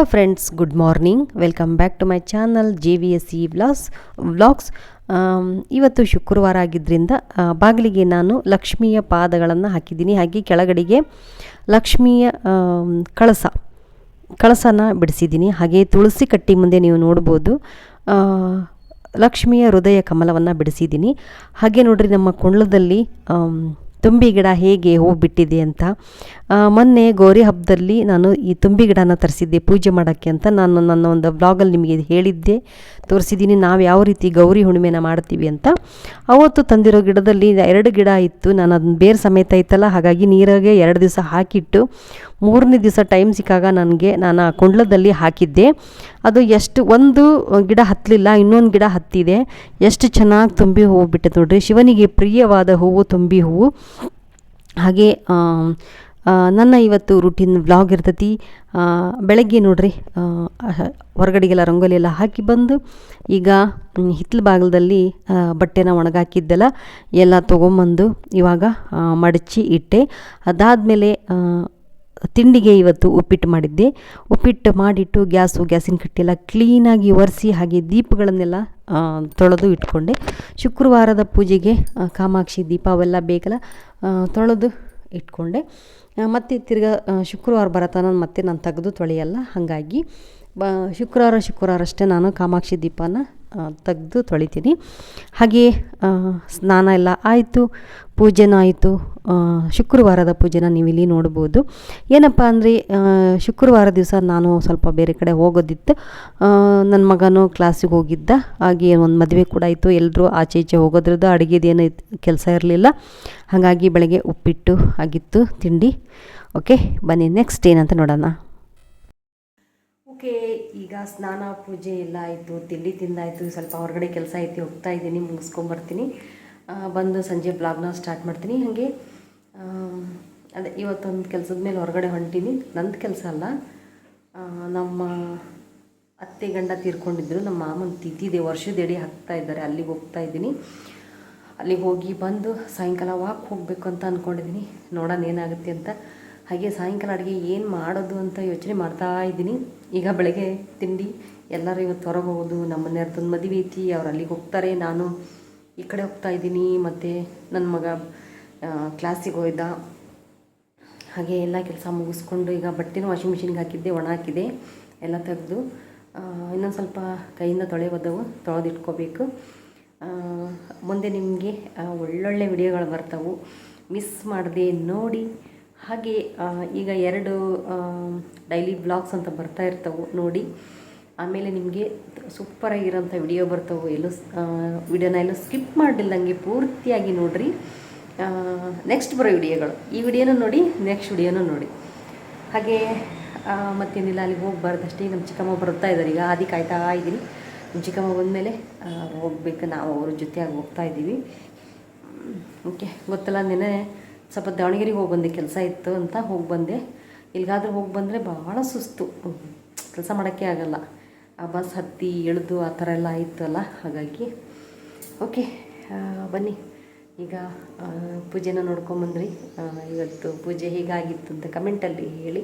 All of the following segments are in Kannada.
Hello friends good morning welcome back to my channel J V S C vlogs vlogs ಇವತ್ತು ಶುಕ್ರವಾರ ಆಗಿದ್ದರಿಂದ ಬಾಗಿಲಿಗೆ ನಾನು ಲಕ್ಷ್ಮಿಯ ಪಾದಗಳನ್ನು ಹಾಕಿದ್ದೀನಿ. ಹಾಗೆ ಕೆಳಗಡೆಗೆ ಲಕ್ಷ್ಮಿಯ ಕಳಸ, ಕಳಸನ ಬಿಡಿಸಿದ್ದೀನಿ. ಹಾಗೆ ತುಳಸಿ ಕಟ್ಟಿ ಮುಂದೆ ನೀವು ನೋಡ್ಬೋದು ಲಕ್ಷ್ಮಿಯ ಹೃದಯ ಕಮಲವನ್ನು ಬಿಡಿಸಿದ್ದೀನಿ. ಹಾಗೆ ನೋಡ್ರಿ ನಮ್ಮ ಕೊಂಡ್ಲದಲ್ಲಿ ತುಂಬಿ ಗಿಡ ಹೇಗೆ ಹೂ ಬಿಟ್ಟಿದೆ ಅಂತ ಮೊನ್ನೆ ಗೌರಿ ಹಬ್ಬದಲ್ಲಿ ನಾನು ಈ ತುಂಬಿ ಗಿಡನ ತರಿಸಿದ್ದೆ ಪೂಜೆ ಮಾಡೋಕ್ಕೆ ಅಂತ. ನಾನು ನನ್ನ ಒಂದು ಬ್ಲಾಗಲ್ಲಿ ನಿಮಗೆ ಹೇಳಿದ್ದೆ. ತೋರಿಸಿದ್ದೀನಿ ನಾವು ಯಾವ ರೀತಿ ಗೌರಿ ಹುಣ್ಣಿಮೆನ ಮಾಡ್ತೀವಿ ಅಂತ. ಅವತ್ತು ತಂದಿರೋ ಗಿಡದಲ್ಲಿ ಎರಡು ಗಿಡ ಇತ್ತು. ನಾನು ಅದನ್ನ ಬೇರೆ ಸಮೇತ ಇತ್ತಲ್ಲ, ಹಾಗಾಗಿ ನೀರಾಗೆ ಎರಡು ದಿವಸ ಹಾಕಿಟ್ಟು ಮೂರನೇ ದಿವಸ ಟೈಮ್ ಸಿಕ್ಕಾಗ ನನಗೆ ನಾನು ಆ ಕುಂಡ್ಲದಲ್ಲಿ ಹಾಕಿದ್ದೆ. ಅದು ಎಷ್ಟು, ಒಂದು ಗಿಡ ಹತ್ತಲಿಲ್ಲ ಇನ್ನೊಂದು ಗಿಡ ಹತ್ತಿದೆ. ಎಷ್ಟು ಚೆನ್ನಾಗಿ ತುಂಬಿ ಹೂವು ಬಿಟ್ಟಿದೆ ನೋಡ್ರಿ. ಶಿವನಿಗೆ ಪ್ರಿಯವಾದ ಹೂವು ತುಂಬಿ ಹೂವು. ಹಾಗೆ ನನ್ನ ಇವತ್ತು ರುಟೀನ್ ವ್ಲಾಗ್ ಇರ್ತೈತಿ. ಬೆಳಗ್ಗೆ ನೋಡ್ರಿ ಹೊರಗಡೆಗೆಲ್ಲ ರಂಗೋಲಿ ಎಲ್ಲ ಹಾಕಿ ಬಂದು, ಈಗ ಹಿತ್ತಲು ಬಾಗಿಲದಲ್ಲಿ ಬಟ್ಟೆನ ಒಣಗಾಕಿದ್ದೆಲ್ಲ ಎಲ್ಲ ತೊಗೊಂಬಂದು ಇವಾಗ ಮಡಚಿ ಇಟ್ಟೆ. ಅದಾದಮೇಲೆ ತಿಂಡಿಗೆ ಇವತ್ತು ಉಪ್ಪಿಟ್ಟು ಮಾಡಿದ್ದೆ. ಉಪ್ಪಿಟ್ಟು ಮಾಡಿಟ್ಟು ಗ್ಯಾಸು, ಗ್ಯಾಸಿನ ಕಟ್ಟೆಲ್ಲ ಕ್ಲೀನಾಗಿ ಒರೆಸಿ ಹಾಗೆ ದೀಪಗಳನ್ನೆಲ್ಲ ತೊಳೆದು ಇಟ್ಕೊಂಡೆ. ಶುಕ್ರವಾರದ ಪೂಜೆಗೆ ಕಾಮಾಕ್ಷಿ ದೀಪ ಅವೆಲ್ಲ ಬೇಕಲ್ಲ ತೊಳೆದು ಇಟ್ಕೊಂಡೆ. ಮತ್ತೆ ತಿರ್ಗಾ ಶುಕ್ರವಾರ ಬರತನ ಮತ್ತೆ ನಾನು ತೆಗೆದು ತೊಳೆಯಲ್ಲ, ಹಾಗಾಗಿ. ಬ, ಶುಕ್ರವಾರ ಶುಕ್ರವಾರ ಅಷ್ಟೇ ನಾನು ಕಾಮಾಕ್ಷಿ ದೀಪನ ತೆಗೆದು ತೊಳಿತೀನಿ. ಹಾಗೆ ಸ್ನಾನ ಎಲ್ಲ ಆಯಿತು. ಪೂಜೆನೂ ಆಯಿತು. ಶುಕ್ರವಾರದ ಪೂಜೆನ ನೀವಿಲ್ಲಿ ನೋಡ್ಬೋದು. ಏನಪ್ಪ ಅಂದರೆ ಶುಕ್ರವಾರ ದಿವಸ ನಾನು ಸ್ವಲ್ಪ ಬೇರೆ ಕಡೆ ಹೋಗೋದಿತ್ತು. ನನ್ನ ಮಗನೂ ಕ್ಲಾಸಿಗೆ ಹೋಗಿದ್ದ. ಹಾಗೆ ಒಂದು ಮದುವೆ ಕೂಡ ಇತ್ತು ಎಲ್ಲರೂ ಆಚೆ ಈಚೆ ಹೋಗೋದ್ರದ್ದು ಅಡುಗೆದೇನು ಕೆಲಸ ಇರಲಿಲ್ಲ. ಹಾಗಾಗಿ ಬೆಳಗ್ಗೆ ಉಪ್ಪಿಟ್ಟು ಆಗಿತ್ತು ತಿಂಡಿ. ಓಕೆ ಬನ್ನಿ ನೆಕ್ಸ್ಟ್ ಏನಂತ ನೋಡೋಣ. ಓಕೆ, ಈಗ ಸ್ನಾನ, ಪೂಜೆ ಎಲ್ಲ ಆಯಿತು, ತಿಂಡಿ ತಿಂದಾಯಿತು, ಸ್ವಲ್ಪ ಹೊರಗಡೆ ಕೆಲಸ ಐತಿ, ಹೋಗ್ತಾ ಇದ್ದೀನಿ, ಮುಗಿಸ್ಕೊಂಬರ್ತೀನಿ. ಬಂದು ಸಂಜೆ ಬ್ಲಾಗ್ನ ಸ್ಟಾರ್ಟ್ ಮಾಡ್ತೀನಿ. ಹಾಗೆ ಅದೇ ಇವತ್ತೊಂದು ಕೆಲಸದ ಮೇಲೆ ಹೊರಗಡೆ ಹೊಂಟೀನಿ. ನಂದು ಕೆಲಸ ಅಲ್ಲ. ನಮ್ಮ ಅತ್ತೆ ಗಂಡ ತೀರ್ಕೊಂಡಿದ್ರು. ನಮ್ಮ ಮಾಮನ ತಿಥಿದೆ ವರ್ಷದೆಡೆ ಹಾಕ್ತಾ ಇದ್ದಾರೆ. ಅಲ್ಲಿಗೆ ಹೋಗ್ತಾ ಇದ್ದೀನಿ. ಅಲ್ಲಿಗೆ ಹೋಗಿ ಬಂದು ಸಾಯಂಕಾಲ ವಾಕ್ ಹೋಗಬೇಕು ಅಂತ ಅಂದ್ಕೊಂಡಿದ್ದೀನಿ ನೋಡೋಣ ಏನಾಗುತ್ತೆ ಅಂತ. ಹಾಗೆ ಸಾಯಂಕಾಲ ಅಡುಗೆ ಏನು ಮಾಡೋದು ಅಂತ ಯೋಚನೆ ಮಾಡ್ತಾ ಇದ್ದೀನಿ. ಈಗ ಬೆಳಗ್ಗೆ ತಿಂಡಿ, ಎಲ್ಲರೂ ಇವತ್ತು ಹೊರಗೆ ನಮ್ಮ ಮನೆಯವ್ರದ್ದೊಂದು ಮದುವೆ ಐತಿ, ಅವ್ರು ಅಲ್ಲಿಗೆ ಹೋಗ್ತಾರೆ. ನಾನು ಈ ಕಡೆ ಹೋಗ್ತಾ ಇದ್ದೀನಿ, ಮತ್ತು ನನ್ನ ಮಗ ಕ್ಲಾಸಿಗೆ ಹೋಯ್ದ. ಹಾಗೆ ಎಲ್ಲ ಕೆಲಸ ಮುಗಿಸ್ಕೊಂಡು ಈಗ ಬಟ್ಟೆನೂ ವಾಷಿಂಗ್ ಮಿಷಿನ್ಗೆ ಹಾಕಿದ್ದೆ, ಒಣ ಹಾಕಿದೆ, ಎಲ್ಲ ತೆಗೆದು. ಇನ್ನೊಂದು ಸ್ವಲ್ಪ ಕೈಯಿಂದ ತೊಳೆಯೋದವು ತೊಳೆದಿಟ್ಕೋಬೇಕು. ಮುಂದೆ ನಿಮಗೆ ಒಳ್ಳೊಳ್ಳೆ ವಿಡಿಯೋಗಳು ಬರ್ತವೆ. ಮಿಸ್ ಮಾಡದೆ ನೋಡಿ. ಹಾಗೆ ಈಗ ಎರಡು ಡೈಲಿ ಬ್ಲಾಗ್ಸ್ ಅಂತ ಬರ್ತಾ ಇರ್ತವೆ ನೋಡಿ. ಆಮೇಲೆ ನಿಮಗೆ ಸೂಪರಾಗಿರೋಂಥ ವಿಡಿಯೋ ಬರ್ತವೆ. ಎಲ್ಲೂ ವಿಡಿಯೋನ ಎಲ್ಲೂ ಸ್ಕಿಪ್ ಮಾಡಿಲ್ದಂಗೆ ಪೂರ್ತಿಯಾಗಿ ನೋಡಿರಿ. ನೆಕ್ಸ್ಟ್ ಬರೋ ವಿಡಿಯೋಗಳು ಈ ವಿಡಿಯೋನೂ ನೋಡಿ ನೆಕ್ಸ್ಟ್ ವಿಡಿಯೋನೂ ನೋಡಿ. ಹಾಗೆ ಮತ್ತೇನಿಲ್ಲ, ಅಲ್ಲಿಗೆ ಹೋಗ್ಬಾರ್ದಷ್ಟೇ. ನಮ್ಮ ಚಿಕ್ಕಮ್ಮ ಬರ್ತಾ ಇದ್ದಾರೆ ಈಗ ಆದಿ ಕಾಯ್ತಾ ಇದ್ದೀನಿ ನಮ್ಮ ಚಿಕ್ಕಮ್ಮ ಬಂದಮೇಲೆ ಹೋಗ್ಬೇಕು. ನಾವು ಅವ್ರ ಜೊತೆಯಾಗಿ ಹೋಗ್ತಾ ಇದ್ದೀವಿ ಓಕೆ ಗೊತ್ತಲ್ಲ ನೆನೆ ಸ್ವಲ್ಪ ದಾವಣಗೆರೆಗೆ ಹೋಗಿ ಬಂದೆ, ಕೆಲಸ ಇತ್ತು ಅಂತ ಹೋಗಿ ಬಂದೆ. ಇಲ್ಲಿಗಾದ್ರೂ ಹೋಗಿ ಬಂದರೆ ಭಾಳ ಸುಸ್ತು. ಕೆಲಸ ಮಾಡೋಕ್ಕೆ ಆಗಲ್ಲ. ಆ ಬಸ್ ಹತ್ತಿ ಎಳೆದು ಆ ಥರ ಎಲ್ಲ ಇತ್ತಲ್ಲ ಹಾಗಾಗಿ. ಓಕೆ ಬನ್ನಿ. ಈಗ ಪೂಜೆನ ನೋಡ್ಕೊಂಬಂದ್ರಿ ಇವತ್ತು ಪೂಜೆ ಹೀಗಾಗಿತ್ತು ಅಂತ ಕಮೆಂಟಲ್ಲಿ ಹೇಳಿ.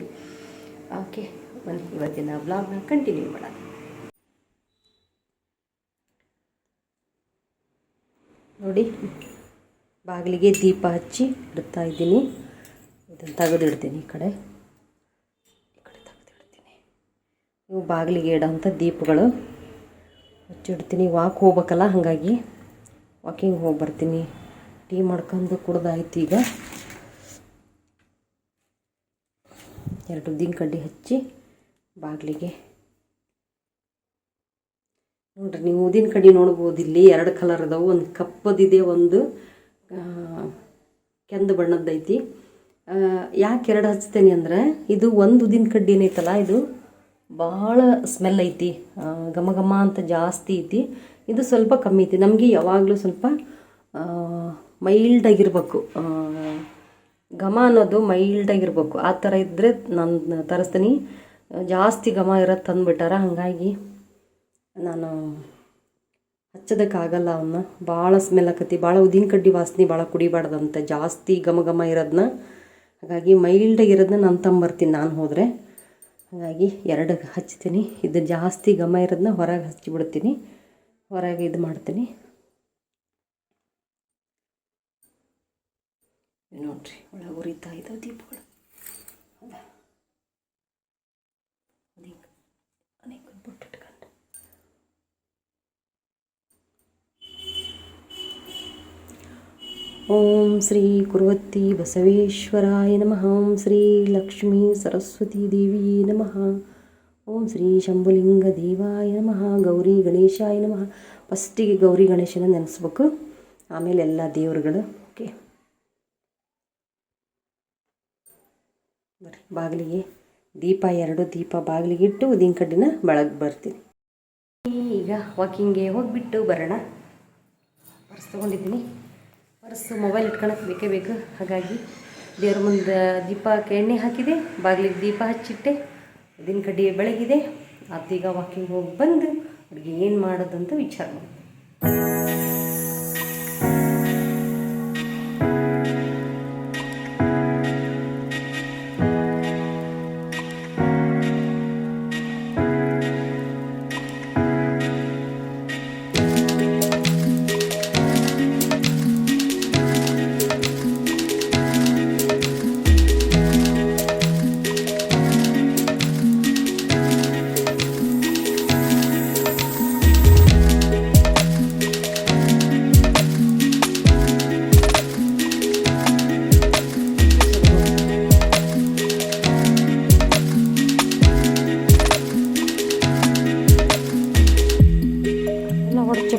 ಓಕೆ, ಬನ್ನಿ, ಇವತ್ತಿನ ಬ್ಲಾಗ್ನ ಕಂಟಿನ್ಯೂ ಮಾಡೋಣ. ನೋಡಿ. ಬಾಗಿಲಿಗೆ ದೀಪ ಹಚ್ಚಿ ಇಡ್ತಾ ಇದ್ದೀನಿ. ಇದನ್ನು ತೆಗೆದಿಡ್ತೀನಿ ಈ ಕಡೆ. ಈ ಕಡೆ ತೆಗೆದಿಡ್ತೀನಿ. ಇವು ಬಾಗಿಲಿಗೆ ಇಡೋಂಥ ದೀಪಗಳು. ಹಚ್ಚಿಡ್ತೀನಿ ವಾಕ್ ಹೋಗ್ಬೇಕಲ್ಲ, ಹಾಗಾಗಿ ವಾಕಿಂಗ್ ಹೋಗಿ ಬರ್ತೀನಿ. ಟೀ ಮಾಡ್ಕೊಂಡು ಕುಡ್ದಾಯ್ತು ಈಗ. ಎರಡು ಉದ್ದಿನ ಕಡ್ಡಿ ಹಚ್ಚಿ ಬಾಗಿಲಿಗೆ. ನೋಡ್ರಿ, ನೀವು ಊದಿನ ಕಡ್ಡಿ ನೋಡ್ಬೋದು ಇಲ್ಲಿ ಎರಡು ಕಲರ್ ಅದಾವು. ಒಂದು ಕಪ್ಪದಿದೆ, ಒಂದು ಕೆಂದು ಬಣ್ಣದ್ದೈತಿ ಯಾಕೆ ಎರಡು ಹಚ್ತೇನೆ ಅಂದರೆ ಇದು ಒಂದು ಉದ್ದಿನ ಕಡ್ಡಿ ಏನೈತಲ್ಲ ಇದು ಭಾಳ ಸ್ಮೆಲ್ ಐತಿ. ಘಮ ಘಮ ಅಂತ ಜಾಸ್ತಿ ಐತಿ. ಇದು ಸ್ವಲ್ಪ ಕಮ್ಮಿ ಐತಿ. ನಮಗೆ ಯಾವಾಗಲೂ ಸ್ವಲ್ಪ ಮೈಲ್ಡಾಗಿರ್ಬೇಕು ಘಮ ಅನ್ನೋದು ಮೈಲ್ಡಾಗಿರ್ಬೇಕು ಆ ಥರ ಇದ್ದರೆ ನಾನು ತರಿಸ್ತೀನಿ. ಜಾಸ್ತಿ ಘಮ ಇರೋದು ತಂದುಬಿಟ್ಟಾರ ಹಾಗಾಗಿ ನಾನು ಹಚ್ಚೋದಕ್ಕಾಗಲ್ಲ ಅವನ್ನ ಭಾಳ ಸ್ಮೆಲ್ ಆಕತಿ. ಭಾಳ ಉದ್ದಿನ ಕಡ್ಡಿ ವಾಸನೆ ಭಾಳ ಕುಡಿಬಾರ್ದಂತೆ. ಜಾಸ್ತಿ ಘಮ ಘಮ ಇರೋದನ್ನ ಹಾಗಾಗಿ ಮೈಲ್ಡಾಗಿರೋದನ್ನ ನಾನು ತಂಬರ್ತೀನಿ ನಾನು ಹೋದರೆ. ಹಾಗಾಗಿ ಎರಡು ಹಚ್ತೀನಿ. ಇದು ಜಾಸ್ತಿ ಘಮ ಇರೋದನ್ನ ಹೊರಗೆ ಹಚ್ಚಿಬಿಡ್ತೀನಿ ಹೊರಗೆ ಇದು ಮಾಡ್ತೀನಿ. ನೋಡ್ರಿ, ಒಳಗೆ ಉರಿತಾ ಇದ್ದಾವೆ ದೀಪಗಳು. ಓಂ ಶ್ರೀ ಕುರುವತ್ತಿ ಬಸವೇಶ್ವರಾಯ ನಮಃ ಓಂ ಶ್ರೀ ಲಕ್ಷ್ಮೀ ಸರಸ್ವತಿ ದೇವಿ ನಮಃ ಓಂ ಶ್ರೀ ಶಂಭುಲಿಂಗ ದೇವಾಯ ನಮಃ ಗೌರಿ ಗಣೇಶಾಯ ನಮಃ ಫಸ್ಟಿಗೆ ಗೌರಿ ಗಣೇಶನ ನೆನೆಸ್ಬೇಕು. ಆಮೇಲೆ ಎಲ್ಲ ದೇವರುಗಳು ಓಕೆ ಬರ್ರಿ, ಬಾಗಿಲಿಗೆ ದೀಪ, ಎರಡು ದೀಪ ಬಾಗಿಲಿಗೆ ಇಟ್ಟು ಉದಿನ ಕಡ್ಡಿನ ಬೆಳಗ್ಗೆ ಬರ್ತೀನಿ. ಈಗ ವಾಕಿಂಗ್ಗೆ ಹೋಗಿಬಿಟ್ಟು ಬರೋಣ. ಪರ್ಸ್ ತೊಗೊಂಡಿದ್ದೀನಿ. ಪರ್ಸು ಮೊಬೈಲ್ ಇಟ್ಕೊಳಕ್ಕೆ ಬೇಕೇ ಬೇಕು. ಹಾಗಾಗಿ ದೇವ್ರ ಮುಂದೆ ದೀಪಕ್ಕೆ ಎಣ್ಣೆ ಹಾಕಿದೆ, ಬಾಗಿಲಿಗೆ ದೀಪ ಹಚ್ಚಿಟ್ಟೆ. ದಿನ ಕಡ್ಡಿ ಬೆಳಗಿದೆ. ಅದೀಗ ವಾಕಿಂಗ್ ಹೋಗಿ ಬಂದು ಅಡುಗೆ ಏನು ಮಾಡೋದಂತ ವಿಚಾರ ಮಾಡಿ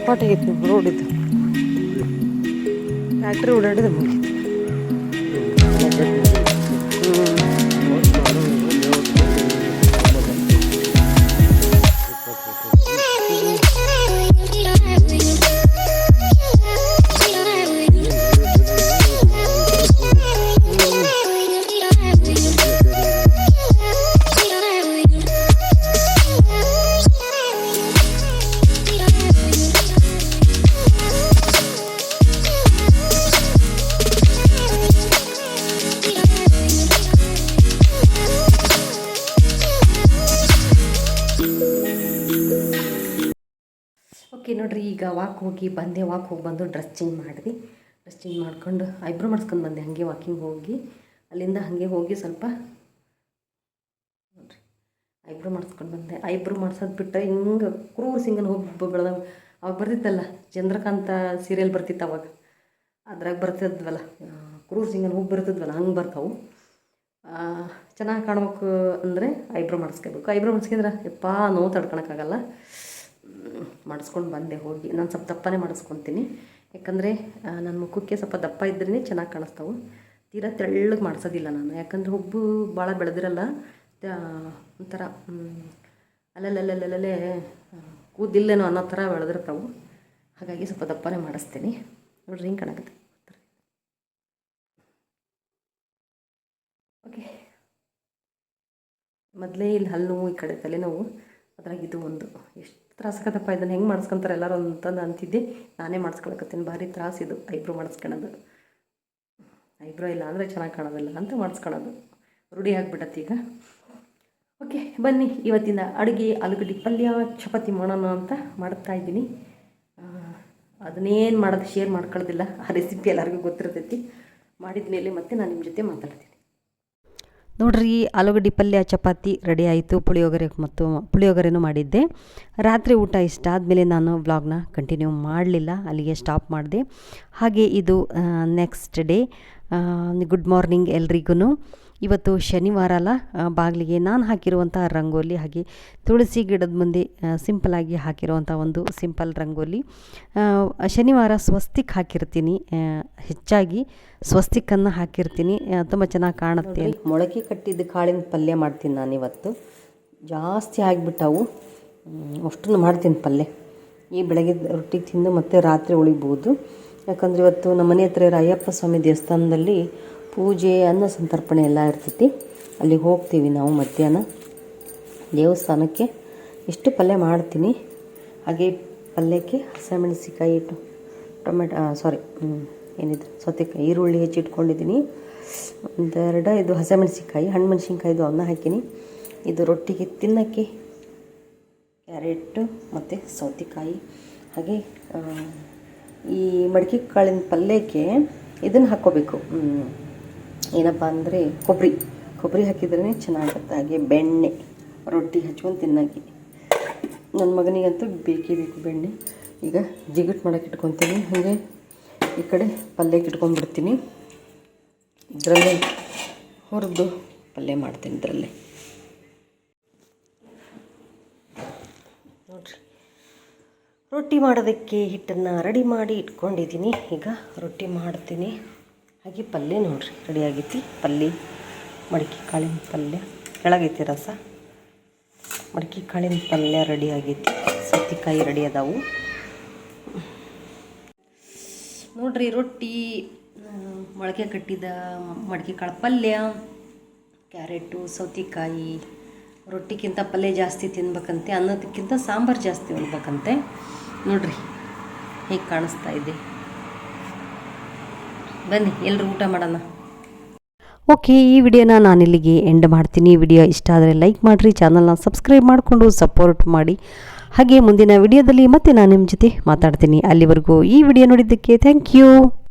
ಎಲ್ಲ ಹೊಡೆ ಚಪಾಟಿ ಆಗೈತಿ ರೋಡ್ ಇದು ಫ್ಯಾಕ್ಟ್ರಿ ಓಡಾಡಿದ ಮುಗೀತು ಓಕೆ ನೋಡ್ರಿ, ಈಗ ವಾಕ್ ಹೋಗಿ ಬಂದೆ ವಾಕ್ ಹೋಗಿ ಬಂದು ಡ್ರೆಸ್ ಚೇಂಜ್ ಮಾಡಿದ್ವಿ ಡ್ರೆಸ್ ಚೇಂಜ್ ಮಾಡ್ಕೊಂಡು ಐಬ್ರೋ ಮಾಡ್ಸ್ಕೊಂಡು ಬಂದೆ, ಹಾಗೆ ವಾಕಿಂಗ್ ಹೋಗಿ. ಅಲ್ಲಿಂದ ಹಾಗೆ ಹೋಗಿ ಸ್ವಲ್ಪ ನೋಡ್ರಿ, ಐಬ್ರೋ ಮಾಡಿಸ್ಕೊಂಡು ಬಂದೆ. ಐಬ್ರೋ ಮಾಡ್ಸೋದು ಬಿಟ್ಟರೆ ಹಿಂಗೆ ಕ್ರೂರ್ ಸಿಂಗನ್ ಹೋಗಿ ಬೆಳೆದ ಅವಾಗ ಬರ್ತಿತ್ತಲ್ಲ, ಚಂದ್ರಕಾಂತ ಸೀರಿಯಲ್ ಬರ್ತಿತ್ತು ಅವಾಗ. ಅದ್ರಾಗ ಬರ್ತಿದ್ವಲ್ಲ ಕ್ರೂರ್ ಸಿಂಗನ್ ಹೋಗಿ ಬರ್ತಿದ್ವಲ್ಲ, ಹಂಗೆ ಬರ್ತಾವು. ಚೆನ್ನಾಗಿ ಕಾಣ್ಬೇಕು ಅಂದರೆ ಐಬ್ರೋ ಮಾಡಿಸ್ಕೋಬೇಕು. ಐಬ್ರೋ ಮಾಡಿಸ್ಕೊಂಡ್ರೆ ಯಪ್ಪ ನೋವು ತಡ್ಕೊಳಕ್ಕಾಗಲ್ಲ. ಮಾಡಿಸ್ಕೊಂಡು ಬಂದೆ ಹೋಗಿ. ನಾನು ಸ್ವಲ್ಪ ದಪ್ಪನೇ ಮಾಡಿಸ್ಕೊತೀನಿ. ಯಾಕಂದರೆ ನನ್ನ ಮುಖಕ್ಕೆ ಸ್ವಲ್ಪ ದಪ್ಪ ಇದ್ರೇ ಚೆನ್ನಾಗಿ ಕಾಣಿಸ್ತಾವೆ. ತೀರಾ ತೆಳ್ಳಗೆ ಮಾಡಿಸೋದಿಲ್ಲ ನಾನು. ಯಾಕಂದರೆ ಹುಬ್ಬು ಭಾಳ ಬೆಳೆದಿರಲ್ಲ ಒಂಥರ ಅಲ್ಲಲ್ಲಲ್ಲಲ್ಲೇ ಕೂದಿಲ್ಲೇನೋ ಅನ್ನೋ ಥರ ಬೆಳೆದಿರ್ತಾವೆ. ಹಾಗಾಗಿ ಸ್ವಲ್ಪ ದಪ್ಪನೇ ಮಾಡಿಸ್ತೀನಿ. ನೋಡ್ರಿ ಹಿಂಗೆ ಕಾಣಕತ್ತೆ ಓಕೆ. ಮೊದಲೇ ಇಲ್ಲಿ ಹಲ್ಲು ನೋವು ಈ ಕಡೆ ತಲೆನೋವು. ಅದ್ರಾಗ ಇದು ಒಂದು. ಎಷ್ಟು ತ್ರಾಸಕತ್ತಪ್ಪ ಇದನ್ನು ಹೆಂಗೆ ಮಾಡಿಸ್ಕೊಂತಾರೆ ಎಲ್ಲರೂ ಅಂತಂದು ಅಂತಿದ್ದೆ. ನಾನೇ ಮಾಡಿಸ್ಕೊಳಕತ್ತೀನಿ. ಭಾರಿ ತ್ರಾಸಿದು ಐಬ್ರೋ ಮಾಡಿಸ್ಕೊಳೋದು. ಐಬ್ರೋ ಇಲ್ಲ ಅಂದರೆ ಚೆನ್ನಾಗಿ ಕಾಣೋದಿಲ್ಲ ಅಂತ ಮಾಡಿಸ್ಕೊಳೋದು. ರೂಢಿ ಆಗಿಬಿಟ್ಟತ್ತೆ ಈಗ. ಓಕೆ, ಬನ್ನಿ. ಇವತ್ತಿನ ಅಡುಗೆ ಆಲೂಗಡ್ಡೆ ಪಲ್ಯ, ಚಪಾತಿ ಮಾಡೋಣ ಅಂತ ಮಾಡ್ತಾ ಇದ್ದೀನಿ. ಅದನ್ನೇನು ಮಾಡೋದು, ಶೇರ್ ಮಾಡ್ಕೊಳ್ಳೋದಿಲ್ಲ. ಆ ರೆಸಿಪಿ ಎಲ್ಲರಿಗೂ ಗೊತ್ತಿರ್ತೈತಿ. ಮಾಡಿದ ಮೇಲೆ ಮತ್ತೆ ನಾನು ನಿಮ್ಮ ಜೊತೆ ಮಾತಾಡ್ತೀನಿ. ನೋಡ್ರಿ, ಆಲೂಗಡ್ಡೆ ಪಲ್ಯ, ಚಪಾತಿ ರೆಡಿ ಆಯಿತು. ಪುಳಿಯೋಗರೆ ಮತ್ತು ಪುಳಿಯೋಗರೆನೂ ಮಾಡಿದ್ದೆ. ರಾತ್ರಿ ಊಟ ಇಷ್ಟ ಆದಮೇಲೆ ನಾನು ವ್ಲಾಗ್ನ ಕಂಟಿನ್ಯೂ ಮಾಡಲಿಲ್ಲ. ಅಲ್ಲಿಗೆ ಸ್ಟಾಪ್ ಮಾಡಿದೆ. ಹಾಗೆ ಇದು ನೆಕ್ಸ್ಟ್ ಡೇ ಗುಡ್ ಮಾರ್ನಿಂಗ್ ಎಲ್ರಿಗೂ ಇವತ್ತು ಶನಿವಾರ ಅಲ್ಲ ಬಾಗಿಲಿಗೆ ನಾನು ಹಾಕಿರುವಂಥ ರಂಗೋಲಿ ಹಾಗೆ ತುಳಸಿ ಗಿಡದ ಮುಂದೆ ಸಿಂಪಲಾಗಿ ಹಾಕಿರುವಂಥ ಒಂದು ಸಿಂಪಲ್ ರಂಗೋಲಿ. ಶನಿವಾರ ಸ್ವಸ್ತಿಕ್ ಹಾಕಿರ್ತೀನಿ ಹೆಚ್ಚಾಗಿ ಸ್ವಸ್ತಿಕ್ಕನ್ನು ಹಾಕಿರ್ತೀನಿ ತುಂಬ ಚೆನ್ನಾಗಿ ಕಾಣುತ್ತೆ ಮೊಳಕೆ ಕಟ್ಟಿದ ಕಾಳಿನ ಪಲ್ಯ ಮಾಡ್ತೀನಿ ನಾನು ಇವತ್ತು. ಜಾಸ್ತಿ ಆಗಿಬಿಟ್ಟವು. ಅಷ್ಟನ್ನು ಮಾಡ್ತೀನಿ ಪಲ್ಯ. ಈ ಬೆಳಗ್ಗೆ ರೊಟ್ಟಿ ತಿಂದು ಮತ್ತೆ ರಾತ್ರಿ ಉಳಿಬೋದು. ಯಾಕಂದರೆ ಇವತ್ತು ನಮ್ಮ ಮನೆ ಹತ್ರ ಇರೋ ಅಯ್ಯಪ್ಪ ಸ್ವಾಮಿ ದೇವಸ್ಥಾನದಲ್ಲಿ ಪೂಜೆ, ಅನ್ನ ಸಂತರ್ಪಣೆ ಎಲ್ಲ ಇರ್ತೈತಿ. ಅಲ್ಲಿ ಹೋಗ್ತೀವಿ ನಾವು ಮಧ್ಯಾಹ್ನ. ದೇವಸ್ಥಾನಕ್ಕೆ ಇಷ್ಟು ಪಲ್ಯ ಮಾಡ್ತೀನಿ. ಹಾಗೆ ಪಲ್ಯಕ್ಕೆ ಹಸಿಮೆಣಸಿಕಾಯಿ ಇಟ್ಟು ಟೊಮೆಟೊ ಸಾರಿ ಏನಿದ್ರು ಸೌತೆಕಾಯಿ, ಈರುಳ್ಳಿ ಹೆಚ್ಚಿಟ್ಕೊಂಡಿದ್ದೀನಿ ಒಂದೆರಡು ಇದು ಹಸಿಮೆಣಸಿಕಾಯಿ ಹಣ್ಣು ಮೆಣಸಿನ್ಕಾಯಿದು ಅನ್ನ ಹಾಕಿನಿ. ಇದು ರೊಟ್ಟಿಗೆ ತಿನ್ನೋಕ್ಕೆ ಕ್ಯಾರೆಟ್ಟು ಮತ್ತು ಸೌತೆಕಾಯಿ. ಹಾಗೆ ಈ ಮಡಿಕೆ ಕಾಳಿನ ಪಲ್ಯಕ್ಕೆ ಇದನ್ನು ಹಾಕ್ಕೋಬೇಕು. ಏನಪ್ಪ ಅಂದರೆ ಕೊಬ್ಬರಿ ಕೊಬ್ಬರಿ ಹಾಕಿದ್ರೇ ಚೆನ್ನಾಗಿರುತ್ತೆ ಹಾಗೆ ಬೆಣ್ಣೆ, ರೊಟ್ಟಿ ಹಚ್ಕೊಂಡು ತಿನ್ನೋಕ್ಕೆ ನನ್ನ ಮಗನಿಗಂತೂ ಬೇಕೇ ಬೇಕು ಬೆಣ್ಣೆ. ಈಗ ಜಿಗುಟ್ ಮಾಡೋಕ್ಕೆ ಇಟ್ಕೊತೀನಿ. ಹಾಗೆ ಈ ಕಡೆ ಪಲ್ಯಕ್ಕೆ ಇಟ್ಕೊಂಡ್ಬಿಡ್ತೀನಿ. ಇದರಲ್ಲೇ ಹುರಿದು ಪಲ್ಯ ಮಾಡ್ತೀನಿ ಇದರಲ್ಲೇ. ನೋಡ್ರಿ. ರೊಟ್ಟಿ ಮಾಡೋದಕ್ಕೆ ಹಿಟ್ಟನ್ನು ರೆಡಿ ಮಾಡಿ ಇಟ್ಕೊಂಡಿದ್ದೀನಿ. ಈಗ ರೊಟ್ಟಿ ಮಾಡ್ತೀನಿ. ಹಾಗೆ ಪಲ್ಯ ನೋಡ್ರಿ ರೆಡಿ ಆಗೈತಿ? ಪಲ್ಯ ಮಡಿಕೆ ಕಾಳಿನ ಪಲ್ಯ ಕೆಳಗೈತಿ ರಸ. ಮಡಿಕೆ ಕಾಳಿನ ಪಲ್ಯ ರೆಡಿ ಆಗೈತಿ. ಸೌತೆಕಾಯಿ ರೆಡಿ ಅದಾವು. ನೋಡ್ರಿ, ರೊಟ್ಟಿ ಮೊಳಕೆ ಕಟ್ಟಿದ ಮಡಿಕೆ ಕಾಳು ಪಲ್ಯ, ಕ್ಯಾರೆಟು, ಸೌತೆಕಾಯಿ ರೊಟ್ಟಿಗಿಂತ ಪಲ್ಯ ಜಾಸ್ತಿ ತಿನ್ಬೇಕಂತೆ, ಅನ್ನೋದಕ್ಕಿಂತ ಸಾಂಬಾರು ಜಾಸ್ತಿ ಉಣ್ಬೇಕಂತೆ. ನೋಡ್ರಿ, ಹೇಗೆ ಕಾಣಿಸ್ತಾ ಇದೆ. ಬನ್ನಿ ಎಲ್ಲರೂ ಊಟ ಮಾಡೋಣ. ಓಕೆ, ಈ ವಿಡಿಯೋನ ನಾನು ಇಲ್ಲಿಗೆ ಎಂಡ್ ಮಾಡ್ತೀನಿ. ವಿಡಿಯೋ ಇಷ್ಟ ಆದರೆ ಲೈಕ್ ಮಾಡಿರಿ ಚಾನಲ್ನ ಸಬ್ಸ್ಕ್ರೈಬ್ ಮಾಡಿಕೊಂಡು ಸಪೋರ್ಟ್ ಮಾಡಿ. ಹಾಗೆ ಮುಂದಿನ ವಿಡಿಯೋದಲ್ಲಿ ಮತ್ತೆ ನಾನು ನಿಮ್ಮ ಜೊತೆ ಮಾತಾಡ್ತೀನಿ. ಅಲ್ಲಿವರೆಗೂ ಈ ವಿಡಿಯೋ ನೋಡಿದ್ದಕ್ಕೆ ಥ್ಯಾಂಕ್ ಯು